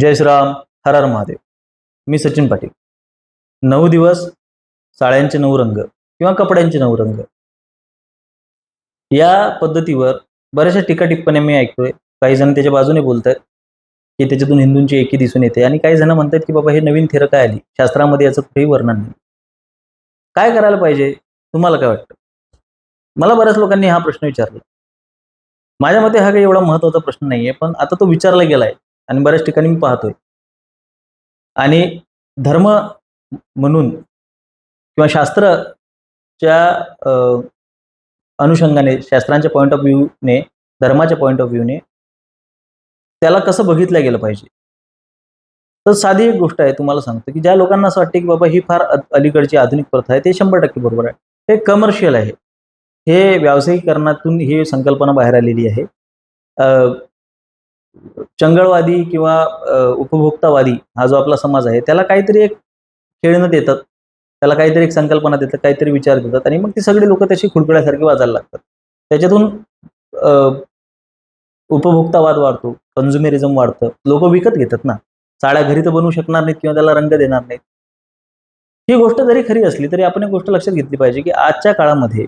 जय श्रीराम हर हर महादेव. मी सचिन पाटील. नऊ दिवस साड्यांचे नऊ रंग किंवा कपड्यांचे नऊ रंग. या पद्धतीवर बऱ्याचशा टीका टिप्पण्या मी ऐकतोय. काही जण त्याच्या बाजूने बोलत आहेत की त्याच्यातून हिंदूंची एकी दिसून येते आणि काही जण म्हणतात की बाबा हे नवीन थेर काय आली. शास्त्रामध्ये याचं कुठेही वर्णन नाही. काय करायला पाहिजे? तुम्हाला काय वाटतं? मला बऱ्याच लोकांनी हा प्रश्न विचारला. माझ्या मते हा काही एवढा महत्त्वाचा प्रश्न नाहीये पण आता तो विचारला गेलाय. आणि बऱ्याच ठिकाणी मी पाहतोय. आणि धर्म म्हणून किंवा शास्त्रच्या अनुषंगाने शास्त्रांच्या पॉईंट ऑफ व्ह्यूने धर्माच्या पॉईंट ऑफ व्ह्यूने त्याला कसं बघितलं गेलं पाहिजे? तर साधी एक गोष्ट आहे तुम्हाला सांगतो की ज्या लोकांना असं वाटते की बाबा ही फार अलीकडची आधुनिक प्रथा आहे ते शंभर टक्के बरोबर आहे. हे कमर्शियल आहे. हे व्यावसायिकरणातून ही संकल्पना बाहेर आलेली आहे. चंगळवादी किंवा उपभोक्तावादी हा जो आपला समाज आहे त्याला काहीतरी एक खेळणं देतात त्याला काहीतरी एक संकल्पना देतात काहीतरी विचार देतात आणि मग ती सगळी लोक त्याशी खुडखड्यासारखी वाजायला लागतात. त्याच्यातून अ, उपभोक्तावाद वाढतो कन्झ्युमेरिझम वाढतं लोक विकत घेतात ना. साड्या घरी तर बनवू शकणार नाहीत किंवा त्याला रंग देणार नाहीत. ही गोष्ट जरी खरी असली तरी आपण एक गोष्ट लक्षात घेतली पाहिजे की आजच्या काळामध्ये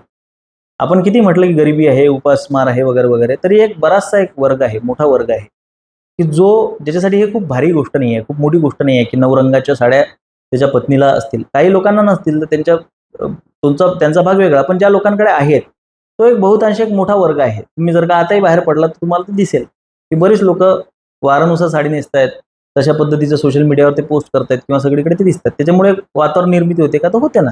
आपण किती म्हटलं की गरिबी आहे उपासमार आहे वगैरे वगैरे तरी एक बराचसा एक वर्ग आहे मोठा वर्ग आहे. की जो ज्याच्यासाठी हे खूप भारी गोष्ट नाही आहे खूप मोठी गोष्ट नाही आहे की नवरंगाच्या साड्या त्याच्या पत्नीला असतील. काही लोकांना नसतील तर त्यांच्या तुमचा त्यांचा भाग वेगळा पण ज्या लोकांकडे आहेत तो एक बहुतांश एक मोठा वर्ग आहे. तुम्ही जर का आताही बाहेर पडला तर तुम्हाला दिसेल. की बरीच लोक वारानुसार साडी नेसतायत तशा पद्धतीचं सोशल मीडियावर ते पोस्ट करतायत किंवा सगळीकडे ते दिसतात. त्याच्यामुळे वातावरण निर्मिती होते का? तर होते ना.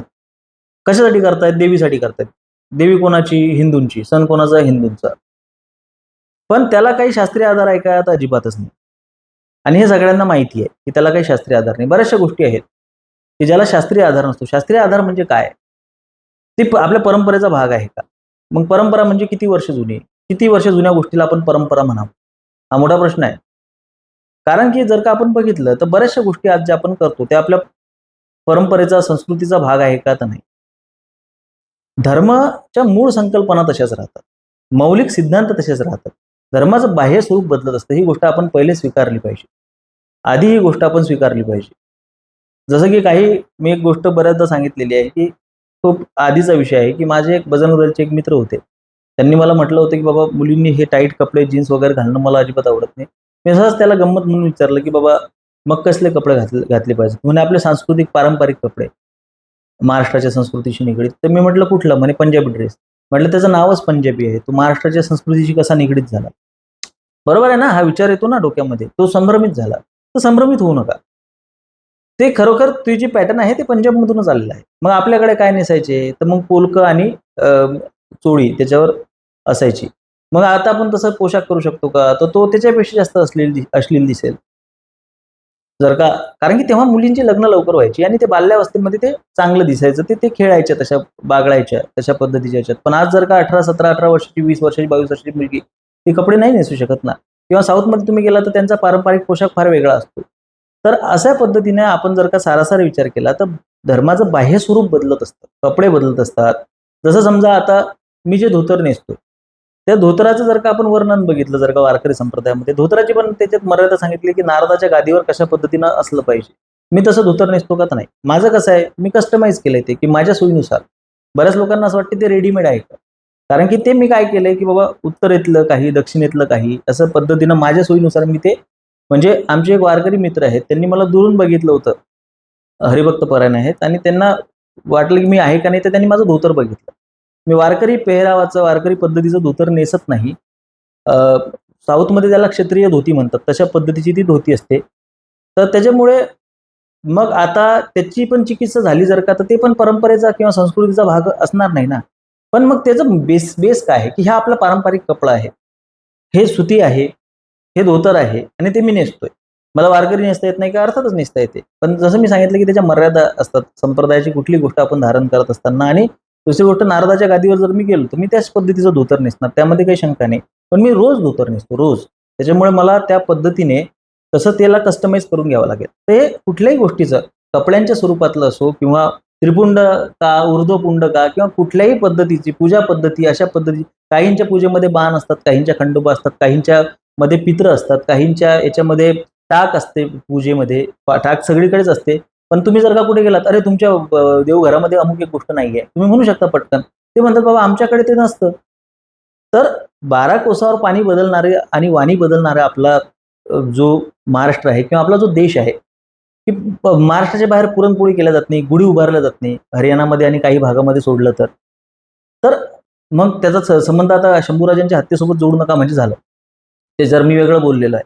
कशासाठी करतायत? देवीसाठी करतायत. देवी कोणाची? हिंदूंची. सण कोणाचा? हिंदूंचा. पण त्याला काही शास्त्रीय आधार आहे का? तर अजिबातच नाही. आणि हे सगळ्यांना माहिती आहे की त्याला काही शास्त्रीय आधार नाही. बऱ्याचशा गोष्टी आहेत की ज्याला शास्त्रीय आधार नसतो. शास्त्रीय आधार म्हणजे काय? ती आपल्या परंपरेचा भाग आहे का? मग परंपरा म्हणजे किती वर्ष जुनी? किती वर्ष जुन्या गोष्टीला आपण परंपरा म्हणावं? हा मोठा प्रश्न आहे. कारण की जर का आपण बघितलं तर बऱ्याचशा गोष्टी आज ज्या आपण करतो त्या आपल्या परंपरेचा संस्कृतीचा भाग आहे का तर नाही. धर्माच्या मूळ संकल्पना तशाच राहतात. मौलिक सिद्धांत तसेच राहतात. धर्माचं बाह्य स्वरूप बदलत असतं ही गोष्ट आपण पहिले स्वीकारली पाहिजे. आधी ही गोष्ट आपण स्वीकारली पाहिजे. जसं की काही मी एक गोष्ट बऱ्याचदा सांगितलेली आहे की खूप आधीचा विषय आहे की माझे एक बजरंग एक मित्र होते. त्यांनी मला म्हटलं होतं की बाबा मुलींनी हे टाईट कपडे जीन्स वगैरे घालणं मला अजिबात आवडत नाही. मी सहज त्याला गंमत म्हणून विचारलं की बाबा मग कसले कपडे घातले घातले पाहिजे म्हणे आपले सांस्कृतिक पारंपरिक कपडे. महाराष्ट्राच्या संस्कृतीशी निगडीत. तर मी म्हटलं कुठलं? म्हणे पंजाबी ड्रेस. म्हटलं त्याचं नावच पंजाबी आहे. तो महाराष्ट्राच्या संस्कृतीशी कसा निगडीत झाला? बरोबर आहे ना? हा विचार येतो ना डोक्यामध्ये. तो संभ्रमित झाला. तर संभ्रमित होऊ नका. ते खरोखर तुझी जी पॅटर्न आहे ते पंजाबमधूनच आलेलं आहे. मग आपल्याकडे काय नेसायचे? तर मग पोलकं आणि चोळी त्याच्यावर असायची. मग आता आपण तसं पोशाख करू शकतो का? तर तो त्याच्यापेक्षा जास्त असलेली अश्लील दिसेल. जर का कारण की तेव्हा मुलींची लग्न लवकर व्हायची आणि ते बाल्यावस्थेमध्ये ते चांगलं दिसायचं ते ते खेळायच्या तशा बागडायच्या तशा पद्धतीच्या याच्यात. पण आज जर का अठरा सतरा अठरा वर्षाची वीस वर्षाची बावीस वर्षाची मुलगी ती कपडे नाही नेसू शकत ना. किंवा साऊथमध्ये तुम्ही गेला तर त्यांचा पारंपरिक पोशाख फार वेगळा असतो. तर अशा पद्धतीने आपण जर का सारासार विचार केला तर धर्माचं बाह्य स्वरूप बदलत असतं. कपडे बदलत असतात. जसं समजा आता मी जे धोतर नेसतो त्या धोतराचं जर का आपण वर्णन बघितलं जर का वारकरी संप्रदायामध्ये धोतराची पण त्याच्यात मर्यादा सांगितली की नारदाच्या गादीवर कशा पद्धतीनं असलं पाहिजे. मी तसं धोतर नेसतो का? तर नाही. माझं कसं आहे मी कस्टमाइज केलंय ते की माझ्या सोयीनुसार. बऱ्याच लोकांना असं वाटतं ते रेडीमेड आहे का? कारण की ते मी काय केलंय की बाबा उत्तरेतलं काही दक्षिणेतलं काही असं पद्धतीनं माझ्या सोयीनुसार मी ते म्हणजे आमचे एक वारकरी मित्र आहेत त्यांनी मला दुरून बघितलं होतं. हरिभक्त परायण आहेत आणि त्यांना वाटलं की मी आहे का नाही तर त्यांनी माझं धोतर बघितलं. मी वारकरी पेहरावाचं वारकरी पद्धतीचं धोतर नेसत नाही. साऊथमध्ये त्याला क्षेत्रीय धोती म्हणतात. तशा पद्धतीची ती धोती असते. तर त्याच्यामुळे मग आता त्याची पण चिकित्सा झाली जर का तर ते पण परंपरेचा किंवा संस्कृतीचा भाग असणार नाही ना. पण मग त्याचं बेस बेस काय आहे? की हा आपला पारंपरिक कपडा आहे. हे सुती आहे. हे धोतर आहे. आणि ते मी नेसतोय. मला वारकरी नेसता येत नाही का? अर्थातच नेसता येते. पण जसं मी सांगितलं की त्याच्या मर्यादा असतात. संप्रदायाची कुठली गोष्ट आपण धारण करत असताना आणि दुसरी गोष्ट नारदाच्या गादीवर जर मी गेलो तर मी त्याच पद्धतीचं धोतर नेसणार. त्यामध्ये काही शंका नाही. पण मी रोज धोतर नेसतो रोज. त्याच्यामुळे मला त्या पद्धतीने तसं त्याला कस्टमाइज करून घ्यावं लागेल. ते कुठल्याही गोष्टीचं कपड्यांच्या स्वरूपातलं असो किंवा त्रिपुंड का ऊर्ध्वपुंड का किंवा कुठल्याही पद्धतीची पूजा पद्धती अशा पद्धती काहींच्या पूजेमध्ये बाण असतात काहींच्या खंडोबा असतात काहींच्या मध्ये पित्र असतात काहींच्या याच्यामध्ये टाक असते पूजेमध्ये टाक सगळीकडेच असते. पण तुम्ही जर का कुठे गेलात अरे तुमच्या देवघरामध्ये अमुक एक गोष्ट नाहीये. तुम्ही म्हणू शकता पटकन. ते म्हणतात बाबा आमच्याकडे ते नसतं. तर बारा कोसावर पाणी बदलणारे आणि वाणी बदलणारा आपला जो महाराष्ट्र आहे किंवा आपला जो देश आहे की महाराष्ट्राच्या बाहेर पुरणपोळी केल्या जात नाही गुढी उभारल्या जात नाही हरियाणामध्ये आणि काही भागामध्ये सोडलं तर. तर मग त्याचा संबंध आता शंभूराजांच्या हत्येसोबत जोडू नका म्हणजे झालं. ते जर मी वेगळं बोललेलं आहे.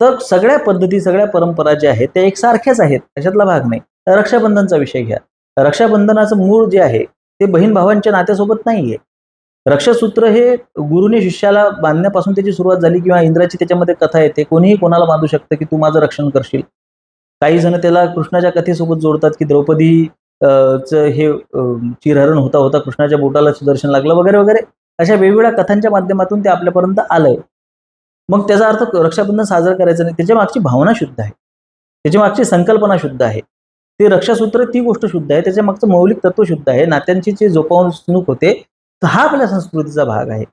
तर सगळ्या पद्धती सगळ्या परंपरा ज्या आहेत त्या एकसारख्याच आहेत. त्याच्यातला भाग नाही. रक्षाबंधनचा विषय घ्या. रक्षाबंधनाचं मूळ जे आहे ते बहीण भावांच्या नात्यासोबत नाहीये. रक्षासूत्र हे गुरुने शिष्याला बांधण्यापासून त्याची सुरुवात झाली किंवा इंद्राची त्याच्यामध्ये कथा येते. कोणीही कोणाला बांधू शकतं की तू माझं रक्षण करशील. काही जण त्याला कृष्णाच्या कथेसोबत जोडतात की द्रौपदी च हे चिरहरण होता होता कृष्णाच्या बोटाला सुदर्शन लागलं वगैरे वगैरे. अशा वेगवेगळ्या कथांच्या माध्यमातून ते आपल्यापर्यंत आलंय. मग त्याचा अर्थ रक्षाबंधन साजरं करायचं नाही. त्याच्या मागची भावना शुद्ध आहे. त्याच्या मागची संकल्पना शुद्ध आहे. ते रक्षासूत्र ती गोष्ट शुद्ध आहे. त्याच्या मागचं मौलिक तत्व शुद्ध आहे. नात्यांची जे जोपावणूक होते तर हा आपल्या संस्कृतीचा भाग आहे.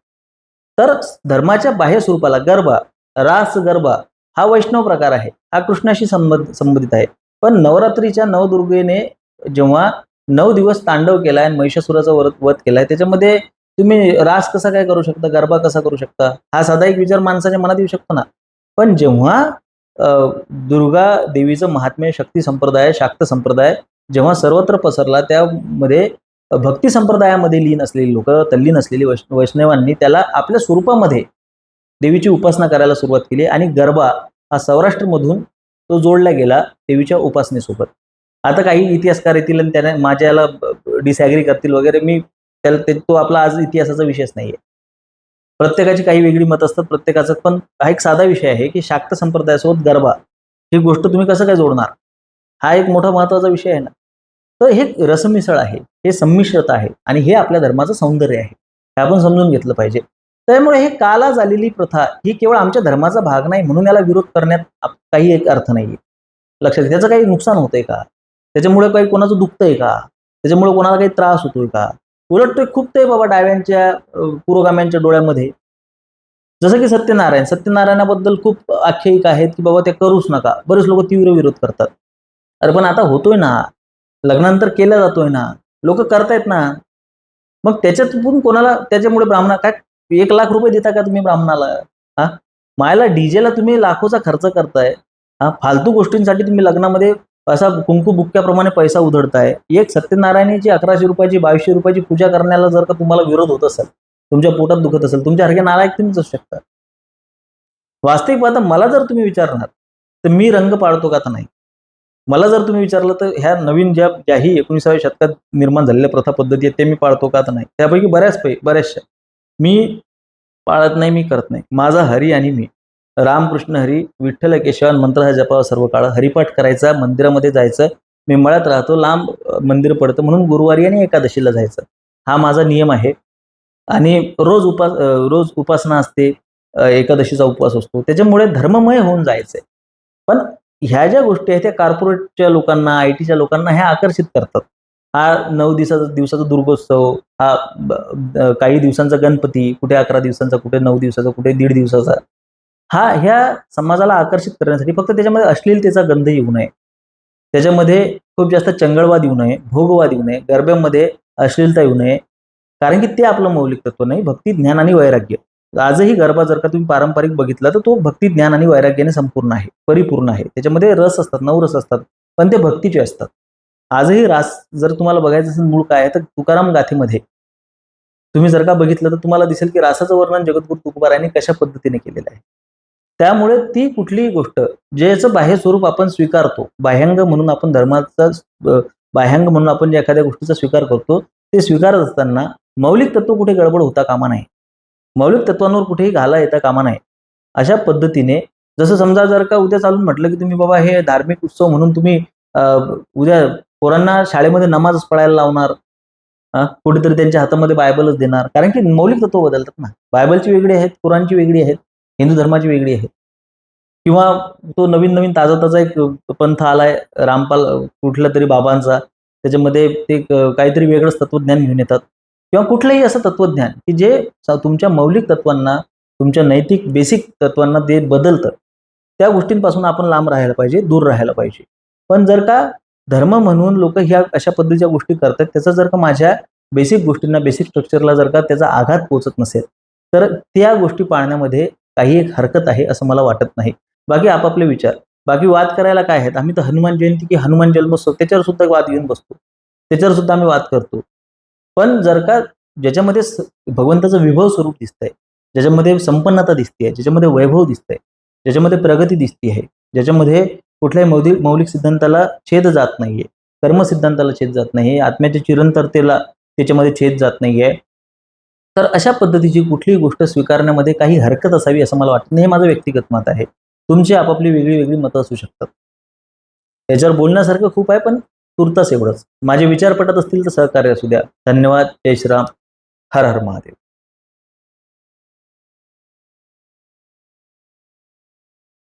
तर धर्माच्या बाह्य स्वरूपाला गरबा रास गरबा हा वैष्णव प्रकार आहे. हा कृष्णाशी संबंध संबंधित आहे. पण नवरात्रीच्या नवदुर्गेने जेव्हा नऊ दिवस तांडव केलाय महिषासुराचा वध वध केलाय त्याच्यामध्ये तुम्ही रास कसा काय करू शकता? गरबा कसा करू शकता? हा साधा एक विचार माणसाच्या मनात येऊ शकतो ना. पण जेव्हा दुर्गा देवीचं महात्म्य शक्ती संप्रदाय शाक्त संप्रदाय जेव्हा सर्वत्र पसरला त्यामध्ये भक्ती संप्रदायामध्ये लीन असलेली लोक तल्लीन असलेली वैष्ण वैष्णवांनी त्याला आपल्या स्वरूपामध्ये देवीची उपासना करायला सुरुवात केली आणि गरबा हा सौराष्ट्रमधून तो जोडला गेला देवीच्या उपासनेसोबत. आता काही इतिहासकार येतील आणि त्याने माझ्याला डिसॅग्री करतील वगैरे मी त्याला ते तो आपला आज इतिहासाचा विषयच नाहीये. प्रत्येकाची काही वेगळी मत असतात प्रत्येकाचं पण हा एक साधा विषय आहे की शाक्त संप्रदायासोबत गरबा ही गोष्ट तुम्ही कसं काय जोडणार? हा एक मोठा महत्त्वाचा विषय आहे ना. तर हे रसमिसळ आहे हे संमिश्रता आहे आणि हे आपल्या धर्माचं सौंदर्य आहे. हे आपण समजून घेतलं पाहिजे. त्यामुळे हे काला झालेली प्रथा ही केवळ आमच्या धर्माचा भाग नाही म्हणून याला विरोध करण्यात काही एक अर्थ नाहीये. लक्षात त्याचं काही नुकसान होतंय का? त्याच्यामुळे काही कोणाचं दुखतंय का? त्याच्यामुळे कोणाला काही त्रास होतोय का? उलट ते खूप ते बाबा डाव्यांच्या पुरोगाम्यांच्या डोळ्यामध्ये. जसं की सत्यनारायण सत्यनारायणाबद्दल खूप आख्यायिका आहेत की बाबा ते करूच नका. बरेच लोक तीव्र विरोध करतात. अरे पण आता होतोय ना. लग्नानंतर केला जातोय ना. लोक करतायत ना. मग त्याच्यातून कोणाला त्याच्यामुळे ब्राह्मणा काय एक लाख रुपये देता का तुम्ही ब्राह्मणाला? हा? मायला डीजेला तुम्ही लाखोचा खर्च करताय. हा? फालतू गोष्टींसाठी तुम्ही लग्नामध्ये असा कुंकू बुक्क्याप्रमाणे पैसा उधळताय. एक सत्यनारायणाची अकराशे रुपयाची बावीसशे रुपयाची पूजा करण्याला जर का तुम्हाला विरोध होत असेल तुमच्या पोटात दुखत असेल तुमच्यासारखे नालायक तुम्हीच असू शकता. वास्तविक पाहता मला जर तुम्ही विचारणार तर मी रंग पाळतो का तर नाही. मला जर तुम्ही विचारलं तर ह्या नवीन ज्या ज्याही एकोणीसाव्या शतकात निर्माण झालेल्या प्रथा पद्धती आहेत ते मी पाळतो का तर नाही. त्यापैकी बऱ्याच पै बऱ्याचशा. मी पाळत नाही मी करत नाही. माझा हरी आणि मी. रामकृष्ण हरी विठ्ठल केशवान मंत्र हा जपावा सर्व काळ. हरिपाठ करायचा मंदिरामध्ये जायचं. मी मळ्यात राहतो लांब मंदिर पडतं. म्हणून गुरुवारी आणि एकादशीला जायचं. हा माझा नियम आहे. आणि रोज उपास रोज उपासना असते. एकादशीचा उपवास असतो. त्याच्यामुळे धर्ममय होऊन जायचंय. पण ह्या ज्या गोष्टी आहेत त्या कॉर्पोरेटच्या लोकांना आय टीच्या लोकांना ह्या आकर्षित करतात. हा नऊ दिवसाचा दिवसाचा दुर्गोत्सव हा काही दिवसांचा गणपती कुठे अकरा दिवसांचा कुठे नऊ दिवसाचा कुठे दीड दिवसाचा हा ह्या समाजाला आकर्षित करण्यासाठी फक्त त्याच्यामध्ये अश्लीलतेचा गंध येऊ नये. त्याच्यामध्ये खूप जास्त चंगळवाद येऊ नये भोगवाद येऊ नये गरब्यामध्ये अश्लीलता येऊ नये. कारण की ते आपलं मौलिक तत्व नाही भक्ती ज्ञान आणि वैराग्य. आजही गरबा जर का तुम्ही पारंपरिक बघितला तर तो भक्ती ज्ञान आणि वैराग्याने संपूर्ण आहे परिपूर्ण आहे. त्याच्यामध्ये रस असतात नवरस असतात पण ते भक्तीचे असतात. आजही रास जर तुम्हाला बघायचं असेल मूळ काय आहे तर तुकाराम गाथेमध्ये. तुम्ही जर का बघितलं तर तुम्हाला दिसेल की रासाचं वर्णन जगद्गुरु तुकोबारायांनी कशा पद्धतीने केलेलं आहे. त्यामुळे ती कुठलीही गोष्ट ज्याचं बाह्य स्वरूप आपण स्वीकारतो बाह्यंग म्हणून आपण धर्माचा बाह्यांग बाह्यंग म्हणून आपण जे एखाद्या गोष्टीचा स्वीकार करतो ते स्वीकारत असताना मौलिक तत्व कुठे गडबड होता कामा नाही मौलिक तत्वांवर कुठेही घाला येता कामा नाही अशा पद्धतीने जसं समजा जर का उद्या चालून म्हटलं की तुम्ही बाबा हे धार्मिक उत्सव म्हणून तुम्ही उद्या पोरांना शाळेमध्ये नमाजच पळायला लावणार कुठेतरी त्यांच्या हातामध्ये बायबलच देणार कारण की मौलिक तत्व बदलतात ना. बायबलची वेगळी आहेत कुराणची वेगळी आहेत. हिंदू धर्माची वेगळी आहेत किंवा तो नवीन नवीन ताजा ताजा एक पंथ आलाय रामपाल कुठल्या तरी बाबांचा त्याच्यामध्ये ते काहीतरी वेगळंच तत्वज्ञान घेऊन येतात. किंवा कुठलंही असं तत्वज्ञान की जे तुमच्या मौलिक तत्वांना तुमच्या नैतिक बेसिक तत्वांना ते बदलतं. त्या गोष्टींपासून आपण लांब राहायला पाहिजे दूर राहायला पाहिजे. पण जर का धर्म म्हणून लोक ह्या अशा पद्धतीच्या गोष्टी करतात त्याचा जर का माझ्या बेसिक गोष्टींना बेसिक स्ट्रक्चरला जर का त्याचा आघात पोहोचत नसेल तर त्या गोष्टी पाळण्यामध्ये काही एक हरकत आहे असं मला वाटत नाही. बाकी आपापले विचार. बाकी वाद करायला काय आहेत? आम्ही तर हनुमान जयंती की हनुमान जन्मोत्सव त्याच्यावर सुद्धा वाद घेऊन बसतो. त्याच्यावर सुद्धा आम्ही वाद करतो. पण जर का ज्याच्यामध्ये भगवंताचं विभव स्वरूप दिसतंय ज्याच्यामध्ये संपन्नता दिसते आहे ज्याच्यामध्ये वैभव दिसतंय ज्याच्यामध्ये प्रगती दिसते आहे ज्याच्यामध्ये कुठल्याही मौलिक मौलिक सिद्धांताला छेद जात नाहीये कर्म सिद्धांताला छेद जात नाही आत्म्याच्या चिरंतरतेला त्याच्यामध्ये छेद जात नाहीये तर अशा पद्धतीची कुठलीही गोष्ट स्वीकारण्यामध्ये काही हरकत असावी असं मला वाटतं. नाही हे माझं व्यक्तिगत मत आहे. तुमची आपापली वेगळी वेगळी मतं असू शकतात. याच्यावर बोलण्यासारखं खूप आहे पण तुर्तास एवढंच. माझे विचार पटत असतील तर सहकार्य असू द्या. धन्यवाद. जय श्रीराम. हर हर महादेव.